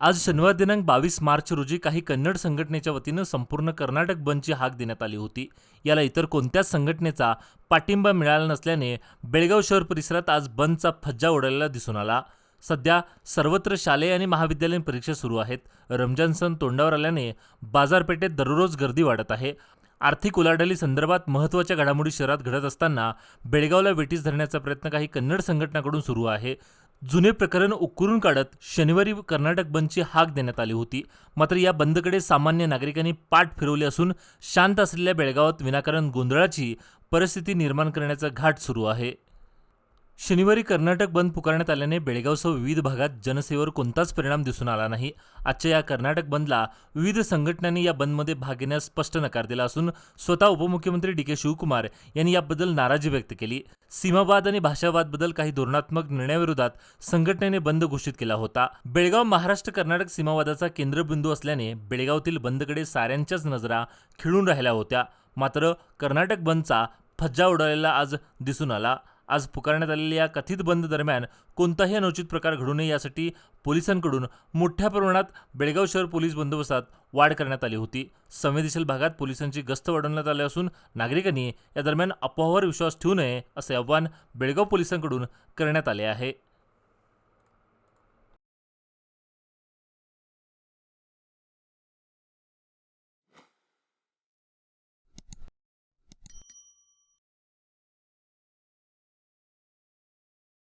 आज शनिवार दिनांक बावीस मार्च रोजी काही कन्नड संघटनेच्या वतीनं संपूर्ण कर्नाटक बंदची हाक देण्यात आली होती. याला इतर कोणत्याच संघटनेचा पाठिंबा मिळाला नसल्याने बेळगाव शहर परिसरात आज बंदचा फज्जा उडालेला दिसून आला. सध्या सर्वत्र शालेय आणि महाविद्यालयीन परीक्षा सुरू आहेत. रमजान सण तोंडावर आल्याने बाजारपेठेत दररोज गर्दी वाढत आहे. आर्थिक उलाढाली संदर्भात महत्त्वाच्या घडामोडी शहरात घडत असताना बेळगावला वेटीस धरण्याचा प्रयत्न काही कन्नड संघटनाकडून सुरू आहे. जुने प्रकरण उकरून काढत शनिवारी कर्नाटक बंदची हाक देण्यात आली होती. मात्र या बंदकडे सामान्य नागरिकांनी पाठ फिरवली असून शांत असलेल्या बेळगावात विनाकारण गोंधळाची परिस्थिती निर्माण करण्याचा घाट सुरू आहे. शनिवारी कर्नाटक बंद पुकारण्यात आल्याने बेळगावसह विविध भागात जनसेवेवर कोणताच परिणाम दिसून आला नाही. आजच्या या कर्नाटक बंदला विविध संघटनांनी या बंदमध्ये भाग घेण्यास स्पष्ट नकार दिला असून स्वतः उपमुख्यमंत्री डी के शिवकुमार यांनी याबद्दल नाराजी व्यक्त केली. सीमावाद आणि भाषावादबद्दल काही धोरणात्मक निर्णयाविरोधात संघटनेने बंद घोषित केला होता. बेळगाव महाराष्ट्र कर्नाटक सीमावादाचा केंद्रबिंदू असल्याने बेळगावतील बंदकडे साऱ्यांच्याच नजरा खिळून राहिल्या होत्या. मात्र कर्नाटक बंदचा फज्जा उडालेला आज दिसून आला. आज पुकारण्यात आलेल्या या कथित बंद दरम्यान कोणताही अनुचित प्रकार घडू नये यासाठी पोलिसांकडून मोठ्या प्रमाणात बेळगाव शहर पोलीस बंदोबस्तात वाढ करण्यात आली होती. संवेदनशील भागात पोलिसांची गस्त वाढवण्यात आली असून नागरिकांनी या दरम्यान अफवावर विश्वास ठेवू नये असे आवाहन बेळगाव पोलिसांकडून करण्यात आले आहे.